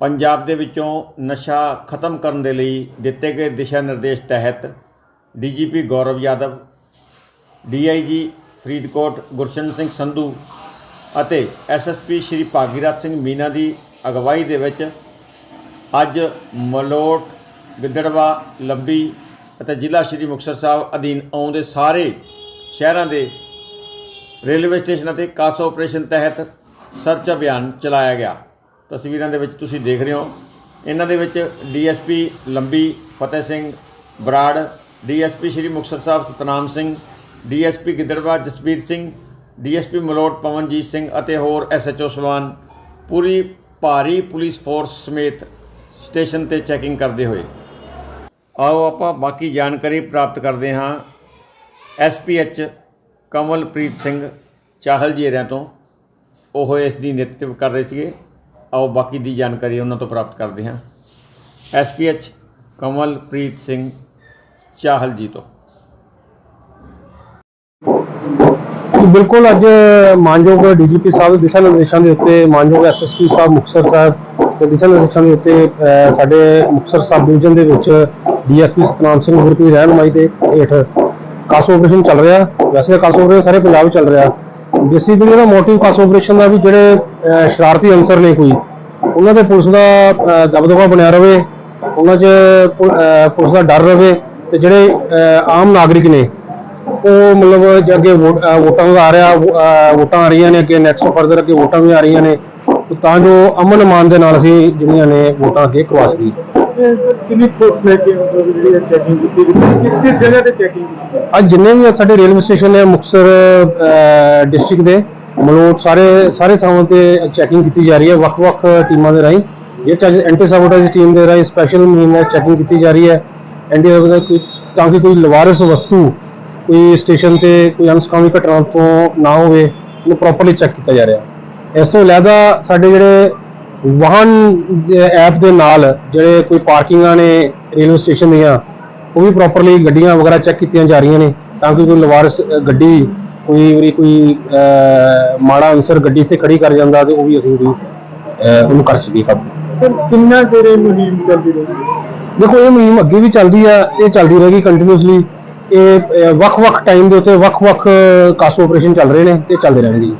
ਪੰਜਾਬ ਦੇ ਵਿੱਚੋਂ ਨਸ਼ਾ ਖਤਮ ਕਰਨ ਦੇ ਲਈ ਦਿੱਤੇ ਗਏ ਦਿਸ਼ਾ ਨਿਰਦੇਸ਼ ਤਹਿਤ ਡੀਜੀਪੀ ਗੌਰਵ ਯਾਦਵ, ਡੀਆਈਜੀ ਫਰੀਦਕੋਟ ਗੁਰਸ਼ਨ ਸਿੰਘ ਸੰਧੂ ਅਤੇ ਐਸਐਸਪੀ ਸ਼੍ਰੀ ਭਾਗੀਰਥ ਸਿੰਘ ਮੀਨਾ ਦੀ ਅਗਵਾਈ ਦੇ ਵਿੱਚ ਅੱਜ ਮਲੋਟ, ਗਿੱਦੜਵਾ, ਲੰਬੀ ਅਤੇ ਜ਼ਿਲ੍ਹਾ ਸ਼੍ਰੀ ਮੁਕਤਸਰ ਸਾਹਿਬ ਅਧੀਨ ਆਉਂਦੇ ਸਾਰੇ ਸ਼ਹਿਰਾਂ ਦੇ ਰੇਲਵੇ ਸਟੇਸ਼ਨਾਂ ਤੇ ਕਾਸ ਆਪਰੇਸ਼ਨ ਤਹਿਤ ਸਰਚ ਅਭਿਆਨ ਚਲਾਇਆ ਗਿਆ। ਤਸਵੀਰਾਂ ਦੇ ਵਿੱਚ ਤੁਸੀਂ ਦੇਖ ਰਹੇ ਹੋ। ਇਹਨਾਂ ਦੇ ਵਿੱਚ DSP Lambi Fateh Singh Brar, DSP Shri Muktsar Sahib Satnam Singh, DSP Gidderbaha Jasbir Singh, DSP Malout Pawanjit Singh ਅਤੇ ਹੋਰ ਐਸਐਚਓ ਸਵਾਨ ਪੂਰੀ ਭਾਰੀ ਪੁਲਿਸ ਫੋਰਸ ਸਮੇਤ ਸਟੇਸ਼ਨ ਤੇ ਚੈਕਿੰਗ ਕਰਦੇ ਹੋਏ। ਆਓ ਆਪਾਂ ਬਾਕੀ ਜਾਣਕਾਰੀ ਪ੍ਰਾਪਤ ਕਰਦੇ ਹਾਂ ਐਸਪੀਐਚ ਕਮਲਪ੍ਰੀਤ ਸਿੰਘ ਚਾਹਲ ਜੀ ਹਰਿਆਂ ਤੋਂ। ਉਹ ਇਸ ਦੀ ਨੇਤਰਤਵ ਕਰ ਰਹੇ ਸੀਗੇ। ਆਓ ਬਾਕੀ ਦੀ ਜਾਣਕਾਰੀ ਉਹਨਾਂ ਤੋਂ ਪ੍ਰਾਪਤ ਕਰਦੇ ਹਾਂ। ਐਸਪੀਐਚ ਕਮਲਪ੍ਰੀਤ ਸਿੰਘ ਚਾਹਲ ਜੀ ਤੋਂ। ਬਿਲਕੁਲ ਅੱਜ ਮਾਨਯੋਗ ਡੀਜੀਪੀ ਸਾਹਿਬ ਦੇ ਦਿਸ਼ਾ ਨਿਰਦੇਸ਼ਾਂ ਦੇ ਉੱਤੇ ਮਾਨਯੋਗ ਐਸਐਸਪੀ ਸਾਹਿਬ ਮੁਕਤਸਰ ਸਾਹਿਬ ਦੇ ਦਿਸ਼ਾ ਨਿਰਦੇਸ਼ਾਂ ਦੇ ਉੱਤੇ ਅਹ, ਸਾਡੇ ਮੁਕਤਸਰ ਸਬ ਡਿਵੀਜ਼ਨ ਦੇ ਵਿੱਚ ਡੀਐਸਪੀ ਸਤਨਾਮ ਸਿੰਘ ਗੁਰਪ੍ਰੀਤ ਦੀ ਰਹਿਨੁਮਾਈ ਦੇ ਹੇਠ ਕਾਸ ਆਪਰੇਸ਼ਨ ਚੱਲ ਰਿਹਾ। ਵੈਸੇ ਕਾਸ ਆਪਰੇਸ਼ਨ ਸਾਰੇ ਪੰਜਾਬ ਚੱਲ ਰਿਹਾ। ਬੇਸਿਕਲੀ ਇਹਦਾ ਮੋਟਿਵ ਕਾਸ ਆਪਰੇਸ਼ਨ ਦਾ ਵੀ ਜਿਹੜੇ ਸ਼ਰਾਰਤੀ ਅਨਸਰ ਨੇ ਕੋਈ। ਉਹਨਾਂ ਦੇ ਪੁਲਿਸ ਦਾ ਦਬਦਬਾ ਬਣਿਆ ਰਵੇ ਉਹਨਾਂ 'ਚ ਪੁਲਿਸ ਦਾ ਡਰ ਰਵੇ ਤੇ ਜਿਹੜੇ ਆਮ ਨਾਗਰਿਕ ਨੇ ਉਹ ਮਤਲਬ ਅੱਗੇ ਵੋਟ- ਆ ਰਿਹਾ ਵੋਟਾਂ ਆ ਰਹੀਆਂ ਨੇ ਅੱਗੇ ਨੈਕਸਟ ਫਰਦਰ ਅੱਗੇ ਵੋਟਾਂ ਵੀ ਆ ਰਹੀਆਂ ਨੇ ਤੇ ਜੋ ਅਮਨ ਅਮਾਨ ਦੇ ਨਾਲ ਅਸੀਂ ਜਿਹੜੀਆਂ ਨੇ ਵੋਟਾਂ ਅੱਗੇ ਕਰਵਾ ਸਕੀਏ। ਕਿੰਨੀ ਫੋਰਸ ਲੈ ਕੇ ਮਤਲਬ ਜਿਹੜੀ ਚੈਕਿੰਗ ਕੀਤੀ ਕਿਸ ਜਗ੍ਹਾ ਤੇ ਚੈਕਿੰਗ ਕੀਤੀ? ਅੱਜ ਜਿੰਨੇ ਵੀ ਸਾਡੇ ਰੇਲਵੇ ਸਟੇਸ਼ਨ ਨੇ ਮੁਕਤਸਰ ਡਿਸਟ੍ਰਿਕਟ ਦੇ ਮਲੋਟ ਸਾਰੇ ਸਾਰੇ ਥਾਵਾਂ ਤੇ ਚੈਕਿੰਗ ਕੀਤੀ ਜਾ ਰਹੀ ਹੈ ਵੱਖ-ਵੱਖ ਟੀਮਾਂ ਦੇ ਰਾਹੀਂ। ਇਹ ਚਾਹੇ ਐਂਟੀ ਸਾਬੋਟੇਜ ਟੀਮ ਦੇ ਰਾਹੀਂ ਸਪੈਸ਼ਲ ਮੁਹਿੰਮ ਨਾਲ ਚੈਕਿੰਗ ਕੀਤੀ ਜਾ ਰਹੀ ਹੈ। ਐਂਟੀ ਸਾਬੋਟੇਜ ਤਾਂ ਕਿ ਕੋਈ ਲਵਾਰਸ ਵਸਤੂ ਕੋਈ ਸਟੇਸ਼ਨ ਤੇ ਕੋਈ ਅਨਸਕਾਮੀ ਘਟਨਾ ਤੋਂ ਨਾ ਹੋਵੇ, ਉਹਨੂੰ ਪ੍ਰੋਪਰਲੀ ਚੈੱਕ ਕੀਤਾ ਜਾ ਰਿਹਾ। ਇਸ ਤੋਂ ਇਲਾਵਾ ਸਾਡੇ ਜਿਹੜੇ ਵਾਹਨ ਐਪ ਦੇ ਨਾਲ ਜਿਹੜੇ ਕੋਈ ਪਾਰਕਿੰਗਾਂ ਨੇ ਰੇਲਵੇ ਸਟੇਸ਼ਨ ਦੀਆਂ, ਉਹ ਵੀ ਪ੍ਰੋਪਰਲੀ ਗੱਡੀਆਂ ਵਗੈਰਾ ਚੈੱਕ ਕੀਤੀਆਂ ਜਾ ਰਹੀਆਂ ਨੇ, ਤਾਂ ਕਿ ਕੋਈ ਲਵਾਰਸ ਗੱਡੀ ਕੋਈ ਵਾਰੀ ਕੋਈ ਮਾੜਾ ਅਨਸਰ ਗੱਡੀ ਤੇ ਖੜੀ ਕਰ ਜਾਂਦਾ ਤੇ ਉਹ ਵੀ ਅਸੀਂ ਅ, ਉਹਨੂੰ ਕਰ ਸਕੀਏ ਕਾਬੂ ਸਰ ਕਿੰਨਾ ਦੇਰ ਇਹ ਮੁਹਿੰਮ ਚੱਲਦੀ ਰਹੀ ਦੇਖੋ ਇਹ ਮੁਹਿੰਮ ਅੱਗੇ ਵੀ ਚੱਲਦੀ ਆ ਇਹ ਚੱਲਦੀ ਰਹੇਗੀ ਕੰਟੀਨਿਊਸਲੀ ਇਹ ਵੱਖ-ਵੱਖ ਟਾਈਮ ਦੇ ਉੱਤੇ ਵੱਖ-ਵੱਖ ਕਾਸੋ ਆਪਰੇਸ਼ਨ ਚੱਲ ਰਹੇ ਨੇ ਤੇ ਚੱਲਦੇ ਰਹਿਣਗੇ ਜੀ।